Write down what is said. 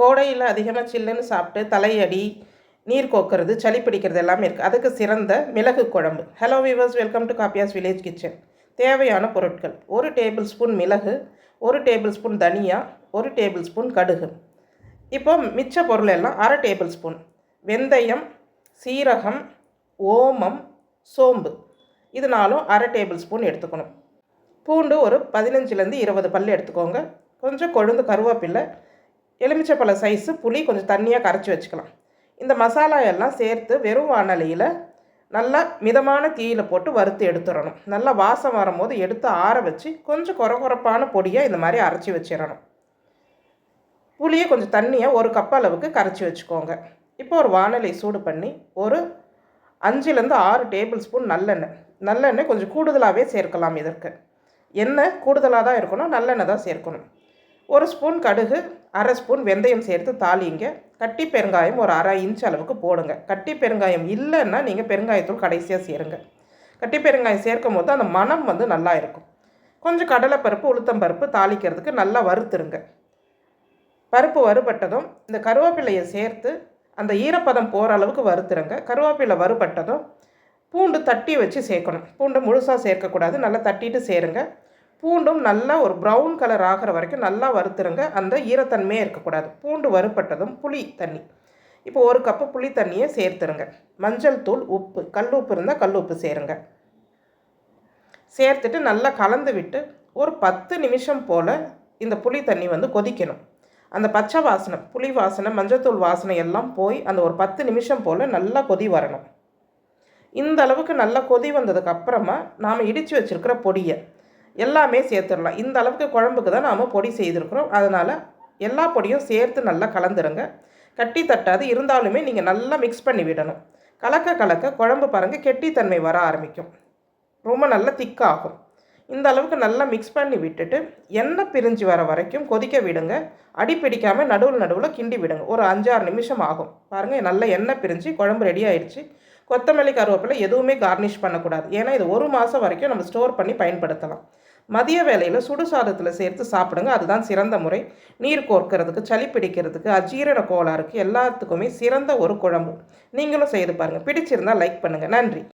கோடையில் அதிகமாக சில்லுன்னு சாப்பிட்டு தலையடி நீர் கோக்கிறது சளி பிடிக்கிறது எல்லாமே இருக்குது அதுக்கு சிறந்த மிளகு குழம்பு. Hello viewers welcome to Kappiyas village kitchen தேவையான பொருட்கள். ஒரு டேபிள் ஸ்பூன் மிளகு ஒரு டேபிள் ஸ்பூன் தனியா ஒரு டேபிள் ஸ்பூன் கடுகு. இப்போ மிச்ச பொருள் எல்லாம் அரை டேபிள் ஸ்பூன் வெந்தயம் சீரகம் ஓமம் சோம்பு. இதனாலும் அரை டேபிள் ஸ்பூன் எடுத்துக்கணும். பூண்டு ஒரு பதினஞ்சுலேருந்து இருபது பல் எடுத்துக்கோங்க. கொஞ்சம் கொழுந்து கருவேப்பில்லை எலுமிச்சப்பழ சைஸு புளி கொஞ்சம் தண்ணியாக கரைச்சி வச்சுக்கலாம். இந்த மசாலா எல்லாம் சேர்த்து வெறும் வானலியில் நல்லா மிதமான தீயில் போட்டு வறுத்து எடுத்துடணும். நல்லா வாசம் வரும்போது எடுத்து ஆற வச்சு கொஞ்சம் குறகுறப்பான பொடியை இந்த மாதிரி அரைச்சி வச்சிடணும். புளியை கொஞ்சம் தண்ணியை ஒரு கப் அளவுக்கு கரைச்சி வச்சுக்கோங்க. இப்போ ஒரு வானலை சூடு பண்ணி ஒரு அஞ்சுலேருந்து ஆறு டேபிள் ஸ்பூன் நல்லெண்ணெய். நல்லெண்ணெய் கொஞ்சம் கூடுதலாகவே சேர்க்கலாம் இதற்கு. எண்ணெய் கூடுதலாக தான் இருக்கணும் நல்லெண்ணெய் தான் சேர்க்கணும். ஒரு ஸ்பூன் கடுகு அரை ஸ்பூன் வெந்தயம் சேர்த்து தாளிங்க. கட்டி பெருங்காயம் ஒரு அரை இன்ச் அளவுக்கு போடுங்க. கட்டி பெருங்காயம் இல்லைன்னா நீங்கள் பெருங்காயத்தூள் கடைசியாக சேருங்க. கட்டி பெருங்காயம் சேர்க்கும் போது அந்த மனம் வந்து நல்லா இருக்கும். கொஞ்சம் கடலைப்பருப்பு உளுத்தம்பருப்பு தாளிக்கிறதுக்கு நல்லா வறுத்துருங்க. பருப்பு வறுபட்டதும் இந்த கருவேப்பிலையை சேர்த்து அந்த ஈரப்பதம் போகிற அளவுக்கு வறுத்துருங்க. கருவேப்பிலை வறுபட்டதும் பூண்டு தட்டி வச்சு சேர்க்கணும். பூண்டு முழுசாக சேர்க்கக்கூடாது. நல்லா தட்டிட்டு சேருங்க. பூண்டும் நல்லா ஒரு ப்ரௌன் கலர் ஆகிற வரைக்கும் நல்லா வறுத்துருங்க. அந்த ஈரத்தன்மையே இருக்கக்கூடாது. பூண்டு வறுப்பட்டதும் புளி தண்ணி. இப்போ ஒரு கப்பு புளி தண்ணியை சேர்த்துருங்க. மஞ்சள் தூள் உப்பு. கல் உப்பு இருந்தால் கல் உப்பு சேருங்க. சேர்த்துட்டு நல்லா கலந்து விட்டு ஒரு பத்து நிமிஷம் போல் இந்த புளி தண்ணி வந்து கொதிக்கணும். அந்த பச்சை வாசனை புளி வாசனை மஞ்சத்தூள் வாசனை எல்லாம் போய் அந்த ஒரு பத்து நிமிஷம் போல் நல்லா கொதி வரணும். இந்த அளவுக்கு நல்லா கொதி வந்ததுக்கு அப்புறமா நாம் இடித்து வச்சுருக்கிற பொடியை எல்லாமே சேர்த்துடலாம். இந்த அளவுக்கு குழம்புக்கு தான் நாம் பொடி செய்திருக்கிறோம். அதனால் எல்லா பொடியும் சேர்த்து நல்லா கலந்துருங்க. கட்டி தட்டாது. இருந்தாலுமே நீங்கள் நல்லா மிக்ஸ் பண்ணி விடணும். கலக்க கலக்க குழம்பு பாருங்கள் கெட்டித்தன்மை வர ஆரம்பிக்கும். ரொம்ப நல்லா திக்காகும். இந்த அளவுக்கு நல்லா மிக்ஸ் பண்ணி விட்டுட்டு எண்ணெய் பிரிஞ்சு வர வரைக்கும் கொதிக்க விடுங்க. அடி பிடிக்காமல் நடுவில் நடுவில் கிண்டி விடுங்க. ஒரு அஞ்சாறு நிமிஷம் ஆகும். பாருங்கள் நல்ல எண்ணெய் பிரிஞ்சு குழம்பு ரெடி ஆயிடுச்சு. கொத்தமல்லி கருவேப்பிலை எதுவுமே கார்னிஷ் பண்ணக்கூடாது. ஏன்னா இது ஒரு மாதம் வரைக்கும் நம்ம ஸ்டோர் பண்ணி பயன்படுத்தலாம். மதிய வேலையில் சுடு சாதத்தில் சேர்த்து சாப்பிடுங்க. அதுதான் சிறந்த முறை. நீர் கோர்க்கிறதுக்கு சளி பிடிக்கிறதுக்கு அஜீரண கோளாறுக்கு எல்லாத்துக்குமே சிறந்த ஒரு குழம்பு. நீங்களும் செய்து பாருங்கள் பிடிச்சிருந்தால் லைக் பண்ணுங்கள் நன்றி.